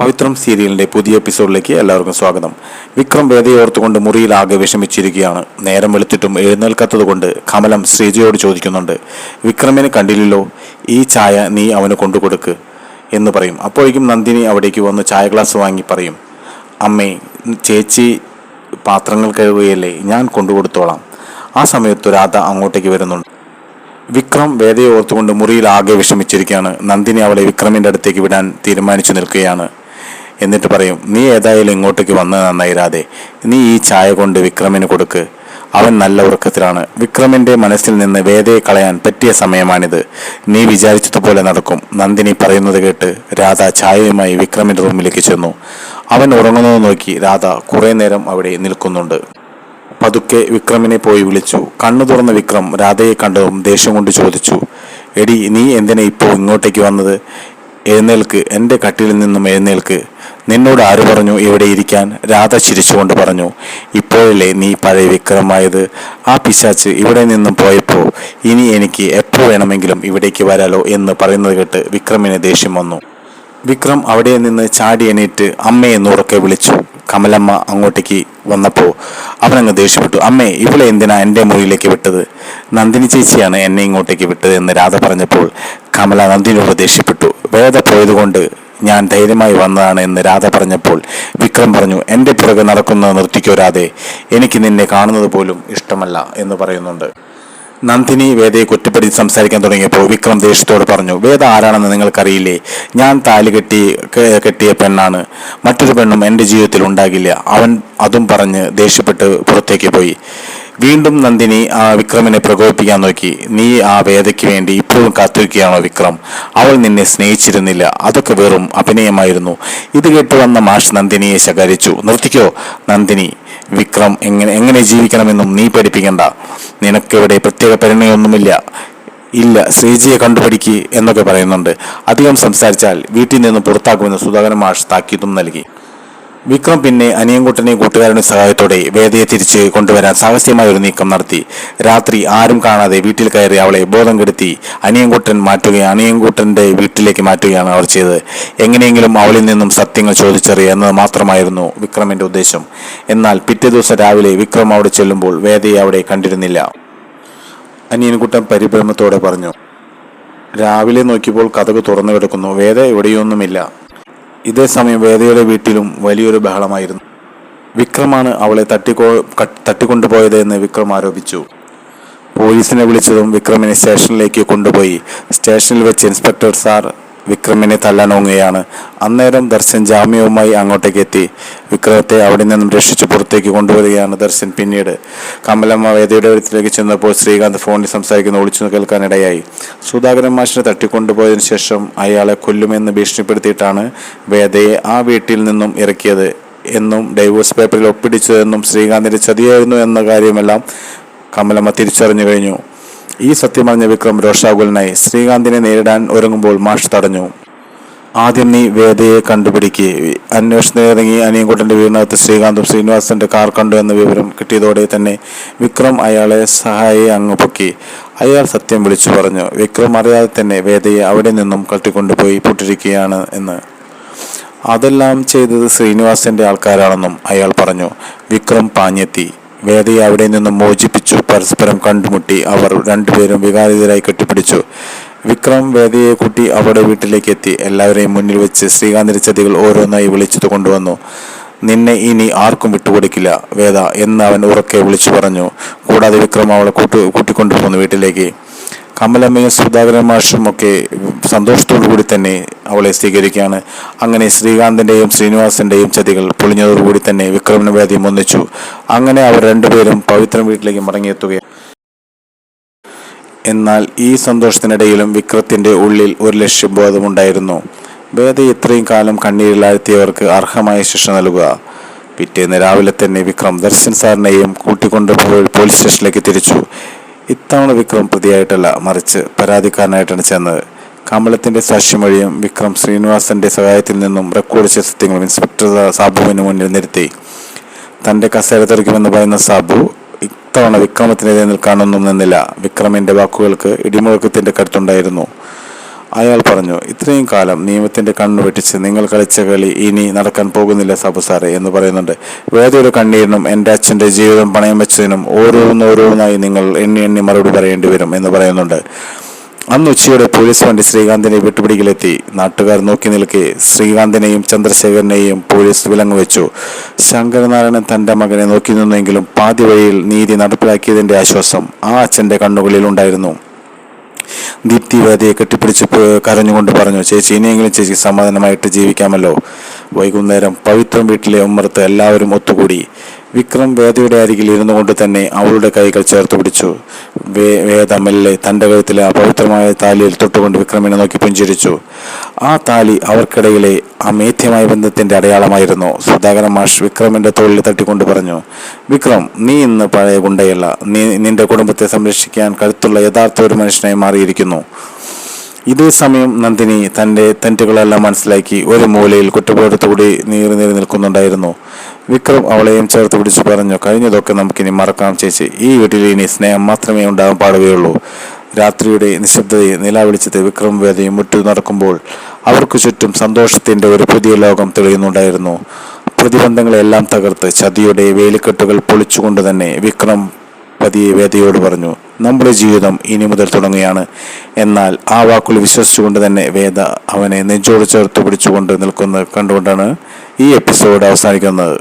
പവിത്രം സീരിയലിന്റെ പുതിയ എപ്പിസോഡിലേക്ക് എല്ലാവർക്കും സ്വാഗതം. വിക്രം വേദയോർത്തുകൊണ്ട് മുറിയിൽ ആകെ വിഷമിച്ചിരിക്കുകയാണ്. നേരം വെളുത്തിട്ടും എഴുന്നേൽക്കാത്തതുകൊണ്ട് കമലം ശ്രീജയോട് ചോദിക്കുന്നുണ്ട് വിക്രമിനെ കണ്ടില്ലല്ലോ? ഈ ചായ നീ അവന് കൊണ്ടുകൊടുക്ക് എന്ന് പറയും. അപ്പോഴേക്കും നന്ദിനി അവിടേക്ക് വന്ന് ചായ ഗ്ലാസ് വാങ്ങി പറയും അമ്മേ ചേച്ചി പാത്രങ്ങൾ കഴുകുകയല്ലേ? ഞാൻ കൊണ്ടുകൊടുത്തോളാം ആ സമയത്ത് രാധ അങ്ങോട്ടേക്ക് വരുന്നുണ്ട്. വിക്രം വേദയെ ഓർത്തുകൊണ്ട് മുറിയിൽ ആകെ വിഷമിച്ചിരിക്കുകയാണ്. നന്ദിനി അവളെ വിക്രമിന്റെ അടുത്തേക്ക് വിടാൻ തീരുമാനിച്ചു നിൽക്കുകയാണ്. എന്നിട്ട് പറയും നീ ഏതായാലും ഇങ്ങോട്ടേക്ക് വന്ന് നന്നായി രാധെ. നീ ഈ ചായ കൊണ്ട് വിക്രമിന് കൊടുക്ക്. അവൻ നല്ല ഉറക്കത്തിലാണ്. വിക്രമിന്റെ മനസ്സിൽ നിന്ന് വേദയെ കളയാൻ പറ്റിയ സമയമാണിത്. നീ വിചാരിച്ചതുപോലെ നടക്കും. നന്ദിനി പറയുന്നത് കേട്ട് രാധ ചായയുമായി വിക്രമിന്റെ റൂമിലേക്ക് ചെന്നു. അവൻ ഉറങ്ങുന്നത് നോക്കി രാധ കുറേ നേരം അവിടെ നിൽക്കുന്നുണ്ട്. പതുക്കെ വിക്രമിനെ പോയി വിളിച്ചു. കണ്ണു തുറന്ന വിക്രം രാധയെ കണ്ടതും ദേഷ്യം കൊണ്ട് ചോദിച്ചു എടി നീ എന്തിനാ ഇപ്പോൾ ഇങ്ങോട്ടേക്ക് വന്നത്? എഴുന്നേൽക്ക് എന്റെ കട്ടിലിൽ നിന്നും എഴുന്നേൽക്ക്. നിന്നോട് ആര് പറഞ്ഞു ഇവിടെ ഇരിക്കാൻ? രാധ ചിരിച്ചുകൊണ്ട് പറഞ്ഞു ഇപ്പോഴല്ലേ നീ പഴയ വിക്രമായത്? ആ പിശാച്ച് ഇവിടെ നിന്നും പോയപ്പോൾ ഇനി എനിക്ക് എപ്പോൾ വേണമെങ്കിലും ഇവിടേക്ക് വരാലോ എന്ന് പറയുന്നത് കേട്ട് വിക്രമിന് ദേഷ്യം വന്നു. വിക്രം അവിടെ നിന്ന് ചാടി എണീറ്റ് അമ്മയെ ഉറക്കെ വിളിച്ചു. കമലമ്മ അങ്ങോട്ടേക്ക് വന്നപ്പോൾ അവനങ്ങ് ദേഷ്യപ്പെട്ടു അമ്മേ ഇവളെ എന്തിനാ എന്റെ മുറിയിലേക്ക് വിട്ടത്? നന്ദിനി ചേച്ചിയാണ് എന്നെ ഇങ്ങോട്ടേക്ക് വിട്ടത് എന്ന് രാധ പറഞ്ഞപ്പോൾ കമല നന്ദിനി ദേഷ്യപ്പെട്ടു വേദ പോയതുകൊണ്ട് ഞാൻ ധൈര്യമായി വന്നതാണ് എന്ന് രാധ പറഞ്ഞപ്പോൾ വിക്രം പറഞ്ഞു എന്റെ പുറകെ നടക്കുന്നത് നിർത്തിക്കോ രാധേ എനിക്ക് നിന്നെ കാണുന്നത് പോലും ഇഷ്ടമല്ല എന്ന് പറയുന്നുണ്ട്. നന്ദിനി വേദയെ കുറ്റപ്പെടുത്തി സംസാരിക്കാൻ തുടങ്ങിയപ്പോൾ വിക്രം ദേഷ്യത്തോട് പറഞ്ഞു വേദ ആരാണെന്ന് നിങ്ങൾക്കറിയില്ലേ? ഞാൻ താലി കെട്ടി കെട്ടിയ പെണ്ണാണ്. മറ്റൊരു പെണ്ണും എന്റെ ജീവിതത്തിൽ ഉണ്ടാകില്ല. അവൻ അതും പറഞ്ഞ് ദേഷ്യപ്പെട്ട് പുറത്തേക്ക് പോയി. വീണ്ടും നന്ദിനി ആ വിക്രമിനെ പ്രകോപിപ്പിക്കാൻ നോക്കി. നീ ആ വേദയ്ക്ക് വേണ്ടി ഇപ്പോഴും കാത്തിരിക്കുകയാണോ വിക്രം? അവൾ നിന്നെ സ്നേഹിച്ചിരുന്നില്ല. അതൊക്കെ വെറും അഭിനയമായിരുന്നു. ഇത് കേട്ട് വന്ന മാഷ് നന്ദിനിയെ ശകരിച്ചു. നിർത്തിക്കോ നന്ദിനി. വിക്രം എങ്ങനെ എങ്ങനെ ജീവിക്കണമെന്നും നീ പഠിപ്പിക്കണ്ട നിനക്കിവിടെ പ്രത്യേക പരിണയൊന്നുമില്ല ഇല്ല ശ്രീജിയെ കണ്ടുപിടിക്ക് എന്നൊക്കെ പറയുന്നുണ്ട്. അധികം സംസാരിച്ചാൽ വീട്ടിൽ നിന്ന് പുറത്താക്കുമെന്ന് സുധാകരൻ മാഷ് താക്കീതും നൽകി. വിക്രം പിന്നെ അനിയൻകുട്ടനെ കൂട്ടുകാരുടെ സഹായത്തോടെ വേദയെ തിരിച്ച് കൊണ്ടുവരാൻ സാഹസ്യമായ ഒരു നീക്കം നടത്തി. രാത്രി ആരും കാണാതെ വീട്ടിൽ കയറി അവളെ ബോധം കെടുത്തി അനിയൻകുട്ടൻ മാറ്റുകയാണ് അനിയൻകുട്ടന്റെ വീട്ടിലേക്ക് മാറ്റുകയാണ് അവർ ചെയ്തത്. എങ്ങനെയെങ്കിലും അവളിൽ നിന്നും സത്യങ്ങൾ ചോദിച്ചറിയുക എന്നത് മാത്രമായിരുന്നു വിക്രമിന്റെ ഉദ്ദേശം. എന്നാൽ പിറ്റേ ദിവസം രാവിലെ വിക്രം അവിടെ ചെല്ലുമ്പോൾ വേദയെ അവിടെ കണ്ടിരുന്നില്ല. അനിയൻകുട്ടൻ പരിഭ്രമത്തോടെ പറഞ്ഞു രാവിലെ നോക്കിയപ്പോൾ കഥക് തുറന്നു കിടക്കുന്നു. വേദ എവിടെയൊന്നുമില്ല. ഇതേ സമയം വേദയുടെ വീട്ടിലും വലിയൊരു ബഹളമായിരുന്നു. വിക്രമാണ് അവളെ തട്ടിക്കോ തട്ടിക്കൊണ്ടുപോയത് എന്ന് വിക്രം ആരോപിച്ചു. പോലീസിനെ വിളിച്ചതും വിക്രമിനെ സ്റ്റേഷനിലേക്ക് കൊണ്ടുപോയി. സ്റ്റേഷനിൽ വെച്ച് ഇൻസ്പെക്ടർ സാർ വിക്രമിനെ തല്ലാനോങ്ങുകയാണ്. അന്നേരം ദർശൻ ജാമ്യവുമായി അങ്ങോട്ടേക്ക് എത്തി. വിക്രമത്തെ അവിടെ നിന്നും രക്ഷിച്ച് പുറത്തേക്ക് കൊണ്ടുവരികയാണ് ദർശൻ പിന്നീട്. കമലമ്മ വേദയുടെ അടുത്തിലേക്ക് ചെന്നപ്പോൾ ശ്രീകാന്ത് ഫോണിൽ സംസാരിക്കുന്ന ഒളിച്ചു കേൾക്കാനിടയായി. സുധാകരൻ മാഷിനെ തട്ടിക്കൊണ്ടുപോയതിനു ശേഷം അയാളെ കൊല്ലുമെന്ന് ഭീഷണിപ്പെടുത്തിയിട്ടാണ് വേദയെ ആ വീട്ടിൽ നിന്നും ഇറക്കിയത് എന്നും ഡൈവോഴ്സ് പേപ്പറിൽ ഒപ്പിടിച്ചതെന്നും ശ്രീകാന്തിന്റെ ചതിയായിരുന്നു എന്ന കാര്യമെല്ലാം കമലമ്മ തിരിച്ചറിഞ്ഞു കഴിഞ്ഞു. ഈ സത്യമറിഞ്ഞ വിക്രം രോഷാകുലനായി ശ്രീകാന്തിനെ നേരിടാൻ ഒരുങ്ങുമ്പോൾ മാഷ് തടഞ്ഞു. ആദ്യം നീ വേദയെ കണ്ടുപിടിക്ക്. അന്വേഷണത്തിനിറങ്ങി അനിയൻകുട്ടന്റെ വീടിനകത്ത് ശ്രീകാന്തും ശ്രീനിവാസന്റെ കാർ കണ്ടു എന്ന വിവരം കിട്ടിയതോടെ തന്നെ വിക്രം അയാളെ സഹായി അങ്ങ് പൊക്കി. അയാൾ സത്യം വിളിച്ചു പറഞ്ഞു. വിക്രം അറിയാതെ തന്നെ വേദയെ അവിടെ നിന്നും കട്ടിക്കൊണ്ടുപോയി പൂട്ടിരിക്കുകയാണ് എന്ന്. അതെല്ലാം ചെയ്തത് ശ്രീനിവാസന്റെ ആൾക്കാരാണെന്നും അയാൾ പറഞ്ഞു. വിക്രം പാഞ്ഞെത്തി. വേദയെ അവിടെ നിന്നും മോചിപ്പിച്ചു. പരസ്പരം കണ്ടുമുട്ടി അവർ രണ്ടുപേരും വികാരിതരായി കെട്ടിപ്പിടിച്ചു. വിക്രം വേദയെ കൂട്ടി അവരുടെ വീട്ടിലേക്ക് എത്തി. എല്ലാവരെയും മുന്നിൽ വെച്ച് ശ്രീകാന്തിന്റെ ചതികൾ ഓരോന്നായി വിളിച്ചത് കൊണ്ടുവന്നു. നിന്നെ ഇനി ആർക്കും വിട്ടുകൊടുക്കില്ല വേദ എന്ന് അവൻ ഉറക്കെ വിളിച്ചു പറഞ്ഞു. കൂടാതെ വിക്രം അവളെ കൂട്ടി കൂട്ടിക്കൊണ്ടുപോകുന്നു വീട്ടിലേക്ക്. കമലമ്മയും സുധാകരൻ മാഷും ഒക്കെ സന്തോഷത്തോടു കൂടി തന്നെ അവളെ സ്വീകരിക്കുകയാണ്. അങ്ങനെ ശ്രീകാന്തിന്റെയും ശ്രീനിവാസിന്റെയും ചതികൾ പൊളിഞ്ഞതോടുകൂടി തന്നെ വിക്രമന് വേദിയും ഒന്നിച്ചു അങ്ങനെ അവർ രണ്ടുപേരും പവിത്രം വീട്ടിലേക്ക് മടങ്ങിയെത്തുകയാണ്. എന്നാൽ ഈ സന്തോഷത്തിനിടയിലും വിക്രത്തിന്റെ ഉള്ളിൽ ഒരു ലക്ഷ്യബോധമുണ്ടായിരുന്നു വേദ ഇത്രയും കാലം കണ്ണീരിലാഴ്ത്തിയവർക്ക് അർഹമായ ശിക്ഷ നൽകുക. പിറ്റേന്ന് രാവിലെ തന്നെ വിക്രം ദർശൻ സാറിനെയും കൂട്ടിക്കൊണ്ട് പോയി പോലീസ് സ്റ്റേഷനിലേക്ക് തിരിച്ചു. ഇത്തവണ വിക്രം പ്രതിയായിട്ടല്ല മറിച്ച് പരാതിക്കാരനായിട്ടാണ് ചെന്നത്. കമലത്തിന്റെ സാക്ഷിമൊഴിയും വിക്രം ശ്രീനിവാസന്റെ സഹായത്തിൽ നിന്നും റെക്കോർഡ് ചെയ്ത സത്യങ്ങളും ഇൻസ്പെക്ടർ സാബുവിന് മുന്നിൽ നിരത്തി. തന്റെ കസേര തെറിക്കുമെന്ന് പറയുന്ന സാബു ഇത്തവണ വിക്രമത്തിനെതിരെ നിൽക്കാനൊന്നും നിന്നില്ല. വിക്രമിന്റെ വാക്കുകൾക്ക് ഇടിമുഴക്കത്തിന്റെ കരുത്തുണ്ടായിരുന്നു. അയാൾ പറഞ്ഞു ഇത്രയും കാലം നിയമത്തിന്റെ കണ്ണു വെട്ടിച്ച് നിങ്ങൾ കളിച്ച കളി ഇനി നടക്കാൻ പോകുന്നില്ല സാബു സാറേ എന്ന് പറയുന്നുണ്ട്. വേദയുടെ കണ്ണീരിനും എന്റെ അച്ഛന്റെ ജീവിതം പണയം വെച്ചതിനും ഓരോന്നോരോന്നായി നിങ്ങൾ എണ്ണി എണ്ണി മറുപടി പറയേണ്ടി വരും എന്ന് പറയുന്നുണ്ട്. അന്ന് ഉച്ചയോടെ പോലീസ് വണ്ടി ശ്രീകാന്തിനെ വിട്ടുപിടിക്കലെത്തി നാട്ടുകാർ നോക്കി നിൽക്കെ ശ്രീകാന്തിനെയും ചന്ദ്രശേഖരനെയും പോലീസ് വിലങ്ങ് വെച്ചു. ശങ്കരനാരായണൻ തന്റെ മകനെ നോക്കി നിന്നെങ്കിലും പാതി വഴിയിൽ നീതി നടപ്പിലാക്കിയതിന്റെ ആശ്വാസം ആ അച്ഛന്റെ കണ്ണുകളിൽ ഉണ്ടായിരുന്നു. ദീപ്തി വേദയെ കെട്ടിപ്പിടിച്ച് കരഞ്ഞുകൊണ്ട് പറഞ്ഞു ചേച്ചി ഇനിയെങ്കിലും ചേച്ചി സമാധാനമായിട്ട് ജീവിക്കാമല്ലോ. വൈകുന്നേരം പവിത്രം വീട്ടിലെ ഉമ്മറത്ത് എല്ലാവരും ഒത്തുകൂടി. വിക്രം വേദയുടെ അരികിൽ ഇരുന്നു കൊണ്ട് തന്നെ അവളുടെ കൈകൾ ചേർത്ത് പിടിച്ചു. വേദ മെല്ലെ തന്റെ കഴുത്തിലെ അപവിത്രമായ താലിയിൽ തൊട്ടുകൊണ്ട് വിക്രമിനെ നോക്കി പുഞ്ചിരിച്ചു. ആ താലി അവർക്കിടയിലെ അമേധ്യമായ ബന്ധത്തിന്റെ അടയാളമായിരുന്നു. സുധാകരൻ മാഷ് വിക്രമിന്റെ തോളിൽ തട്ടിക്കൊണ്ട് പറഞ്ഞു വിക്രം നീ ഇന്ന് പഴയ ഗുണ്ടയല്ല. നീ നിന്റെ കുടുംബത്തെ സംരക്ഷിക്കാൻ കഴുത്തുള്ള യഥാർത്ഥ ഒരു മനുഷ്യനായി മാറിയിരിക്കുന്നു. ഇതേ സമയം നന്ദിനി തന്റെ തെറ്റുകളെല്ലാം മനസ്സിലാക്കി ഒരു മൂലയിൽ കുറ്റബോധത്തോടെ നീറി നീറി നിൽക്കുന്നുണ്ടായിരുന്നു. വിക്രം അവളെയും ചേർത്ത് പിടിച്ചു പറഞ്ഞു കഴിഞ്ഞതൊക്കെ നമുക്കിനി മറക്കാം ചേച്ചി. ഈ വീട്ടിൽ ഇനി സ്നേഹം മാത്രമേ ഉണ്ടാകാൻ പാടുകയുള്ളൂ. രാത്രിയുടെ നിശബ്ദതയെ നിലാവിളിച്ചത് വിക്രം വേദയും മുറ്റു നടക്കുമ്പോൾ അവർക്ക് ചുറ്റും സന്തോഷത്തിന്റെ ഒരു പുതിയ ലോകം തെളിയുന്നുണ്ടായിരുന്നു. പ്രതിബന്ധങ്ങളെല്ലാം തകർത്ത് ചതിയുടെ വേലിക്കെട്ടുകൾ പൊളിച്ചുകൊണ്ട് തന്നെ വിക്രം പതിയെ വേദയോട് പറഞ്ഞു നമ്മുടെ ജീവിതം ഇനി മുതൽ തുടങ്ങുകയാണ്. എന്നാൽ ആ വാക്കുകൾ വിശ്വസിച്ചുകൊണ്ട് തന്നെ വേദ അവനെ നെഞ്ചോട് ചേർത്ത് പിടിച്ചുകൊണ്ട് നിൽക്കുന്നത് കണ്ടുകൊണ്ടാണ് ഈ എപ്പിസോഡ് അവസാനിക്കുന്നത്.